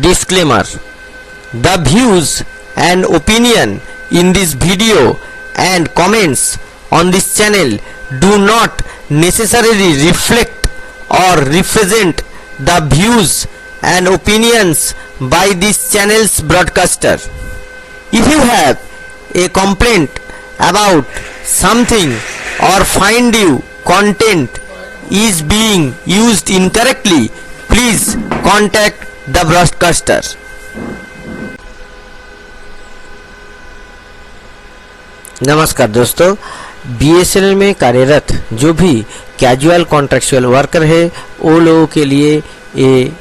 Disclaimer The views and opinion in this video and comments on this channel do not necessarily reflect or represent the views and opinions by this channel's broadcaster. If you have a complaint about something or find you content is being used incorrectly, please contact the broadcaster. नमस्कार दोस्तों BSNL में कार्यरत जो भी casual contractual worker है, वो लोगों के लिए ये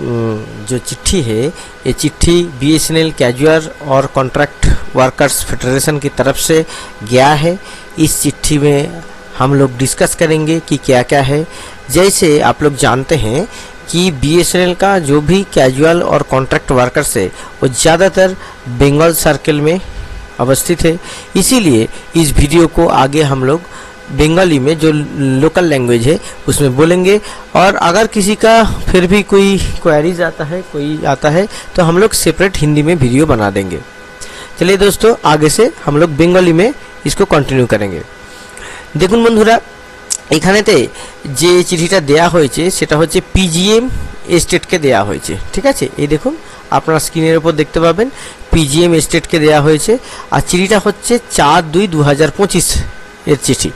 जो चिट्ठी है, ये चिट्ठी बीएसएनएल कैजुअल और कॉन्ट्रैक्ट वर्कर्स फेडरेशन की तरफ़ से गया है इस चिट्ठी में हम लोग डिस्कस करेंगे कि क्या क्या है जैसे आप लोग जानते हैं कि बीएसएनएल का जो भी कैजुअल और कॉन्ट्रैक्ट वर्कर्स है वो ज़्यादातर बंगाल सर्कल में अवस्थित है। इसीलिए इस वीडियो को आगे हम लोग बंगाली में जो लोकल लैंग्वेज है, उसमें बोलेंगे। और अगर किसी का फिर भी कोई क्वेरीज आता है, कोई आता है तो हम लोग सेपरेट हिंदी में वीडियो बना देंगे। चलिए दोस्तों, आगे से हम लोग बंगाली में इसको कंटिन्यू करेंगे। देखो बंधुरा এখানেতে যে চিঠিটা দেয়া হয়েছে, সেটা হচ্ছে পিজিএম এস্টেটকে দেয়া হয়েছে, ঠিক আছে? এই দেখুন, আপনারা স্ক্রিনের উপর দেখতে পাবেন পিজিএম এস্টেটকে দেয়া হয়েছে, আর চিঠিটা হচ্ছে চার দুই দু হাজার পঁচিশ এর চিঠি।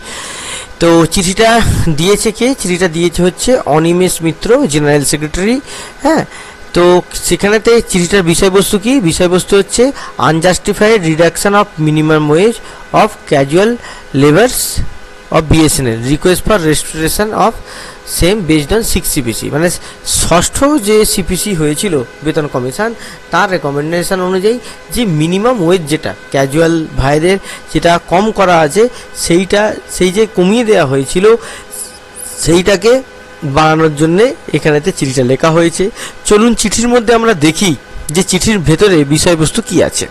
তো চিঠিটা দিয়েছে কে? চিঠিটা দিয়েছে হচ্ছে অনিমেষ মিত্র, জেনারেল সেক্রেটারি হ্যাঁ? তো সেখানেতে চিঠিটার বিষয়বস্তু কি? বিষয়বস্তু হচ্ছে unjustified reduction of minimum wage of casual labours of BSNL request for restoration of same based on six CPC মানে ষষ্ঠ যে সিপিসি হয়েছিল বেতন কমিশন, তার রেকমেন্ডেশন অনুযায়ী যে মিনিমাম ওয়েজ যেটা ক্যাজুয়াল ভাইদের যেটা কম করা আছে, সেইটা, সেই যে কমিয়ে দেওয়া হয়েছিল, সেইটাকে বাড়ানোর জন্যে এখানেতে চিঠিটা লেখা হয়েছে। চলুন চিঠির মধ্যে আমরা দেখি যে চিঠির ভেতরে বিষয়বস্তু কি আছে।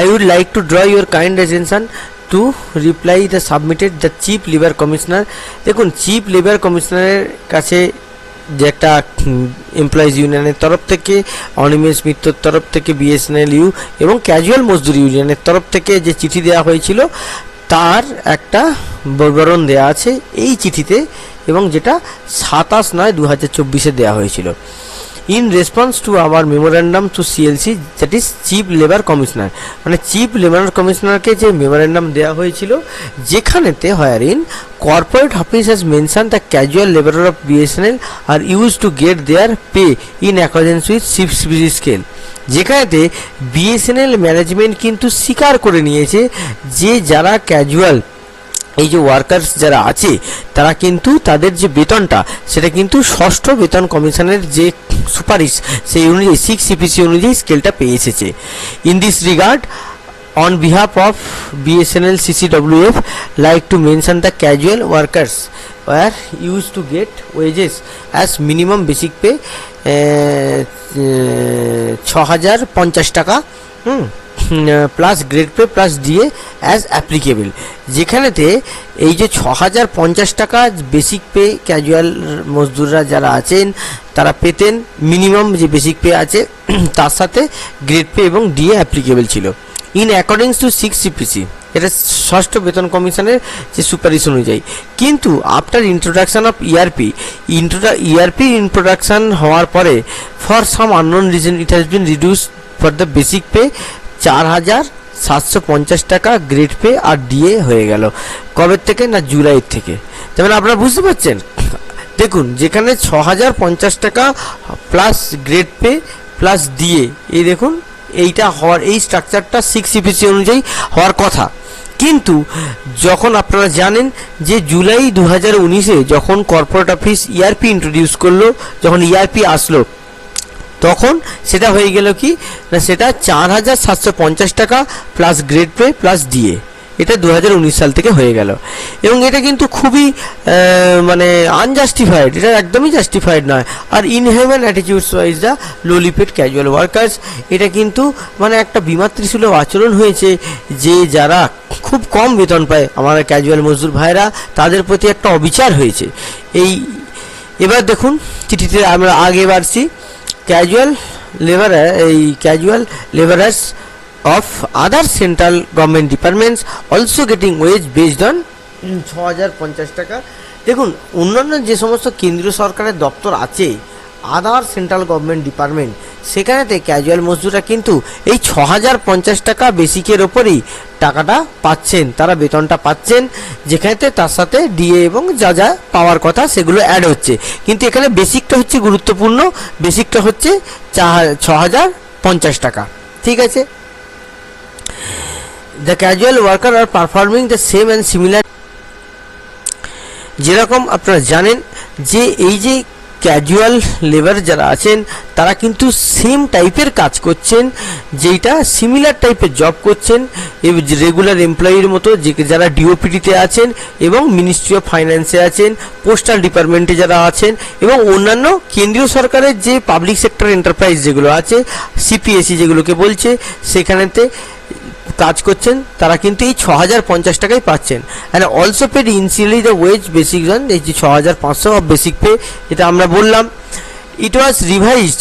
I would like to draw your kind attention to reply the submitted the chief labor commissioner. দেখুন চিফ লেবার কমিশনারের কাছে যে একটা এমপ্লয়িজ ইউনিয়নের তরফ থেকে অনিমেষ মিত্রর তরফ থেকে বিএসএনএল ইউ এবং ক্যাজুয়াল মজদুর ইউনিয়নের তরফ থেকে যে চিঠি দেওয়া হয়েছিল, তার একটা বিবরণ দেওয়া আছে এই চিঠিতে এবং যেটা সাতাশ নয় দু হাজার চব্বিশে দেওয়া হয়েছিল। In response to our memorandum to CLC that is chief labour commissioner মানে চিফ লেবার কমিশনারকে যে মেমোরেন্ডাম দেওয়া হয়েছিল, যেখানেতে where in corporate office has mention the casual labour of BSNL are used to get their pay in accordance with BG scale যেখানেতে BSNL management কিন্তু স্বীকার করে নিয়েছে যে যারা ক্যাজুয়াল এই যে ওয়ার্কার্স যারা আছে, তারা কিন্তু তাদের যে বেতনটা, সেটা কিন্তু ষষ্ঠ বেতন কমিশনের যে সুপারিশ, সেই অনুযায়ী সিক্স সিপিসি অনুযায়ী স্কেলটা পেয়ে এসেছে। In this regard on behalf of BSNL CCWF like to mention the casual workers were used to get wages as minimum basic pay ছ হাজার পঞ্চাশ টাকা, হুম plus grade pay plus DA as applicable যেখানেতে এই যে ছ হাজার পঞ্চাশ টাকা বেসিক পে ক্যাজুয়াল মজদুররা যারা আছেন, তারা পেতেন মিনিমাম যে বেসিক পে আছে তার সাথে গ্রেড পে এবং ডিএ অ্যাপ্লিকেবল ছিল। In accordings to six CPC এটা ষষ্ঠ বেতন কমিশনের যে সুপারিশ অনুযায়ী। কিন্তু আফটার ইন্ট্রোডাকশন অফ ইআরপি ইন্ট্রোডা ইআরপি ইন্ট্রোডাকশন হওয়ার পরে for some unknown reason it has been reduce for the basic pay চার হাজার সাতশো পঞ্চাশ টাকা গ্রেড পে আর ডিএ হয়ে গেল। কবের থেকে না জুলাইয়ের থেকে? যেমন আপনারা বুঝতে পারছেন, দেখুন, যেখানে ছ হাজার পঞ্চাশ টাকা plus grade pay plus DA এই দেখুন, এইটা হওয়ার, এই স্ট্রাকচারটা সিক্স সিপিসি অনুযায়ী হওয়ার কথা। কিন্তু যখন আপনারা জানেন যে জুলাই দু হাজার উনিশে যখন কর্পোরেট অফিস ইআরপি ইন্ট্রোডিউস করল, যখন ইআরপি আসলো তখন সেটা হয়ে গেল কি? না, সেটা চার হাজার সাতশো পঞ্চাশ টাকা plus grade pay plus DA এটা দু হাজার উনিশ সাল থেকে হয়ে গেল। এবং এটা কিন্তু খুবই মানে আনজাস্টিফাইড এটা একদমই জাস্টিফাইড নয়। আর inhuman attitudes wise the lowly paid casual workers এটা কিন্তু মানে একটা বিমাতৃসুলভ আচরণ হয়েছে যে যারা খুব কম বেতন পায়। আমার ক্যাজুয়াল মজদুর ভাইরা, তাদের প্রতি একটা অবিচার হয়েছে। এই, এবার দেখুন, চিঠিতে আমরা আগে বাড়ছি। ক্যাজুয়াল লেবার এই casual labourers of other central government departments also getting wage based on ছ হাজার পঞ্চাশ টাকা। দেখুন, অন্যান্য যে সমস্ত কেন্দ্রীয় সরকারের দপ্তর আছে আদার সেন্ট্রাল গভর্নমেন্ট ডিপার্টমেন্ট সেখানেতে ক্যাজুয়াল মজদুররা কিন্তু এই ছ হাজার পঞ্চাশ টাকা বেসিকের ওপরেই টাকাটা পাচ্ছেন। তারা বেতনটা পাচ্ছেন যেখানেতে তার সাথে ডিএ এবং যা যা পাওয়ার কথা সেগুলো অ্যাড হচ্ছে। কিন্তু এখানে বেসিকটা হচ্ছে গুরুত্বপূর্ণ বেসিকটা হচ্ছে ছ হাজার পঞ্চাশ টাকা। ঠিক আছে? The casual worker are performing the same and similar যেরকম আপনারা জানেন যে এই যে ক্যাজুয়াল লেবার যারা আছেন, তারা কিন্তু সেম টাইপের কাজ করছেন যেটা সিমিলার টাইপের জব করছেন রেগুলার এমপ্লয়ির মতো, যে যারা ডিওপিডিতে আছেন এবং মিনিস্ট্রি অফ ফাইন্যান্সে আছেন পোস্টাল ডিপার্টমেন্টে যারা আছেন এবং অন্যান্য কেন্দ্রীয় সরকারের যে পাবলিক সেক্টর এন্টারপ্রাইজ যেগুলো আছে সিপিএসসি যেগুলোকে বলছে, সেখানেতে কাজ করছেন, তারা কিন্তু এই ছ হাজার পঞ্চাশ টাকাই পাচ্ছেন। And also paid initially the wage basic জন এই যে ছ হাজার পাঁচশো অফ বেসিক পে যেটা আমরা বললাম it was revised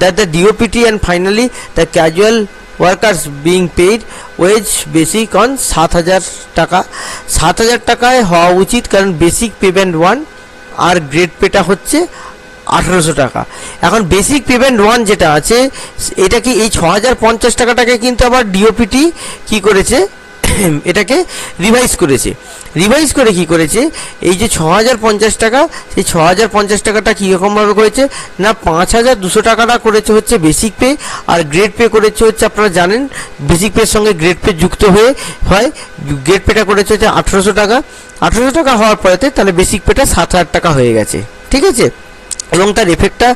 that the DOPT and finally the casual workers being paid wage basic on সাত হাজার টাকা। সাত হাজার টাকায় হওয়া উচিত, কারণ বেসিক পেমেন্ট ওয়ান আর গ্রেড পেটা হচ্ছে আঠেরোশো টাকা। এখন বেসিক পেমেন্ট ওয়ান যেটা আছে, এটা কি এই ছ হাজার পঞ্চাশ টাকাটাকে কিন্তু আবার ডিওপিটি কি করেছে? এটাকে রিভাইজ করেছে। রিভাইজ করে কি করেছে? এই যে ছ হাজার পঞ্চাশ টাকা, সেই ছ হাজার পঞ্চাশ টাকাটা কীরকমভাবে করেছে? না পাঁচ হাজার দুশো টাকাটা করেছে হচ্ছে বেসিক পে আর গ্রেড পে করেছে হচ্ছে আপনারা জানেন বেসিক পের সঙ্গে গ্রেড পে যুক্ত হয়ে হয়। গ্রেড পেটা করেছে হচ্ছে আঠেরোশো টাকা। আঠেরোশো টাকা হওয়ার পরেতে তাহলে বেসিক পেটা সাত হাজার টাকা হয়ে গেছে। ঠিক আছে? এবং তার এফেক্টটা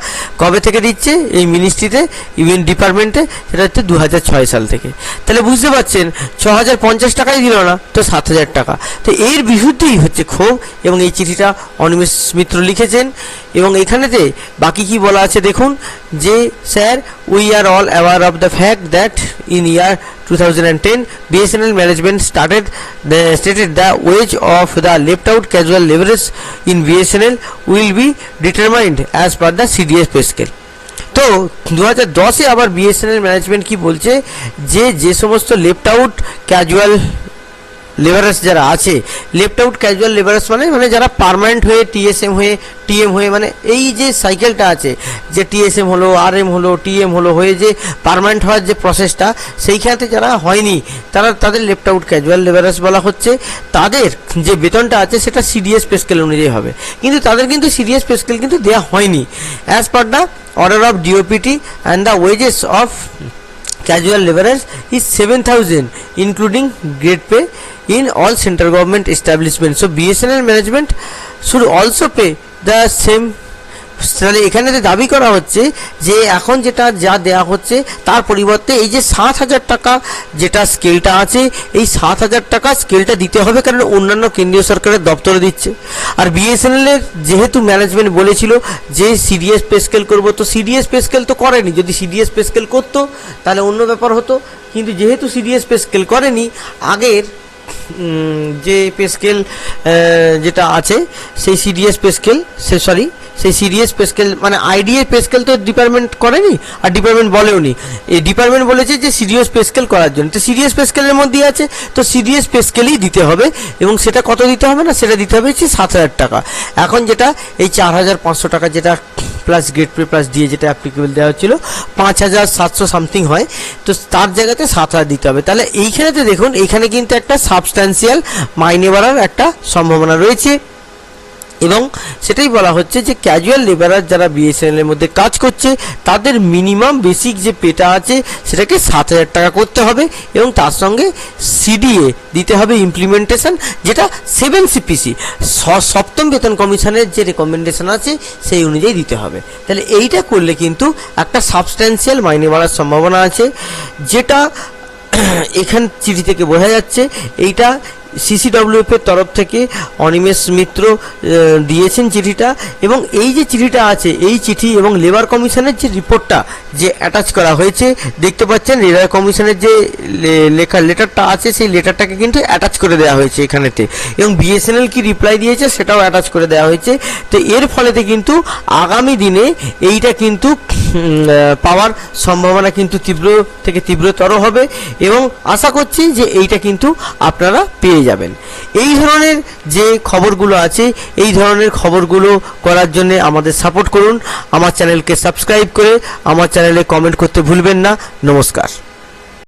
কবে থেকে দিচ্ছে? এই মিনিস্ট্রিতে ইউএন ডিপার্টমেন্টে সেটা হচ্ছে দু হাজার ছয় সাল থেকে। তাহলে বুঝতে পারছেন ছ হাজার পঞ্চাশ টাকাই দিল না, তো সাত হাজার টাকা। তো এর বিরুদ্ধেই হচ্ছে ক্ষোভ, এবং এই চিঠিটা অনিমেষ মিত্র লিখেছেন। এবং এখানেতে বাকি কি বলা আছে দেখুন, যে, sir we are all aware of the fact that in year 2010 BSNL management started the stated the wage of the left out casual laborers in BSNL will be determined as per the CDS pay scale তো দু হাজার দশে আবার BSNL management কি বলছে যে যে সমস্ত লেফট আউট ক্যাজুয়াল লেবারার্স যারা আছে লেফট আউট ক্যাজুয়াল লেবারার্স মানে মানে যারা পারমানেন্ট হয়ে টিএসএম হয়ে টিএম হয়ে মানে এই যে সাইকেলটা আছে, যে টিএসএম হলো আর এম হলো টিএম হলো, হয়ে যে পারমানেন্ট হওয়ার যে প্রসেসটা সেইখানেতে যারা হয়নি, তারা তাদের লেফট আউট ক্যাজুয়াল লেবারার্স বলা হচ্ছে। তাদের যে বেতনটা আছে, সেটা সিডিএস পে স্কেল অনুযায়ী হবে। কিন্তু তাদের কিন্তু সিডিএস পে স্কেল কিন্তু দেওয়া হয়নি। As per the order of DOPT and the wages of casual laborers is 7000 including grade pay in all central government establishments. So bsnl management should also pay the same তাহলে এখানে দাবি করা হচ্ছে যে এখন যেটা যা দেয়া হচ্ছে তার পরিবর্তে এই যে সাত হাজার টাকা যেটা স্কেলটা আছে, এই সাত হাজার টাকা স্কেলটা দিতে হবে কারণ অন্যান্য কেন্দ্রীয় সরকারের দপ্তরে দিচ্ছে। আর বিএসএনএল এর যেহেতু ম্যানেজমেন্ট বলেছিল যে সিডিএস পে স্কেল করব, তো সিডিএস পে স্কেল তো করেনি। যদি সিডিএস পে স্কেল করতো, তাহলে অন্য ব্যাপার হতো। কিন্তু যেহেতু সিডিএস পে স্কেল করেনি, আগের যে পে স্কেল যেটা আছে, সেই সিডিএস পে স্কেল সে সরি সেই সিরিয়াস পে স্কেল মানে আইডিএ পে স্কেল তো ডিপার্টমেন্ট করেনি, আর ডিপার্টমেন্ট বলেও নি এই ডিপার্টমেন্ট বলেছে যে সিরিয়াস পে স্কেল করার জন্য। তো সিরিয়াস পে স্কেলের মধ্যেই আছে, তো সিরিয়াস পে স্কেলই দিতে হবে, এবং সেটা কত দিতে হবে না, সেটা দিতে হবে হচ্ছে সাত হাজার টাকা। এখন যেটা, এই চার হাজার পাঁচশো টাকা যেটা প্লাস গেট পে প্লাস দিয়ে যেটা অ্যাপ্লিকেবল দেওয়া হচ্ছিল, পাঁচ হাজার সাতশো সামথিং হয়, তো তার জায়গাতে সাত হাজার দিতে হবে। তাহলে এইখানেতে দেখুন, এইখানে কিন্তু একটা সাবস্ট্যান্সিয়াল মাইনে বাড়ার একটা সম্ভাবনা রয়েছে। এবং সেটাই বলা হচ্ছে যে ক্যাজুয়াল লেবারার যারা বিএসএনএল এর মধ্যে কাজ করছে, তাদের মিনিমাম বেসিক যে পেটা আছে, সেটাকে সাত হাজার টাকা করতে হবে এবং তার সঙ্গে সিডিএ দিতে হবে ইমপ্লিমেন্টেশন যেটা সেভেন সিপিসি সপ্তম বেতন কমিশনের যে রেকমেন্ডেশন আছে, সেই অনুযায়ী দিতে হবে। তাহলে এইটা করলে কিন্তু একটা সাবস্ট্যান্সিয়াল মাইনে বাড়ার সম্ভাবনা আছে, যেটা এখান চিঠি থেকে বোঝা যাচ্ছে এইটা সিসিডব্লিউএফ এর তরফ থেকে অনিমেষ মিত্র দিয়েছেন চিঠিটা এবং এই যে চিঠিটা আছে, এই চিঠি এবং লেবার কমিশনের যে রিপোর্টটা যে অ্যাটাচ করা হয়েছে, দেখতে পাচ্ছেন লেবার কমিশনের যে লেখা লেটারটা আছে, সেই লেটারটাকে কিন্তু অ্যাটাচ করে দেওয়া হয়েছে এখানেতে এবং বিএসএনএল কি রিপ্লাই দিয়েছে সেটাও অ্যাটাচ করে দেওয়া হয়েছে। তো এর ফলেতে কিন্তু আগামী দিনে এইটা কিন্তু পাওয়ার সম্ভাবনা কিন্তু তীব্র, থেকে তীব্রতর হবে এবং আশা করছি যে এইটা কিন্তু আপনারা পেয়ে যাবেন। এই ধরনের যে খবরগুলো আছে, এই ধরনের খবরগুলো করার জন্য আমাদের সাপোর্ট করুন। আমার চ্যানেলকে সাবস্ক্রাইব করে আমার চ্যানেলে কমেন্ট করতে ভুলবেন না। নমস্কার।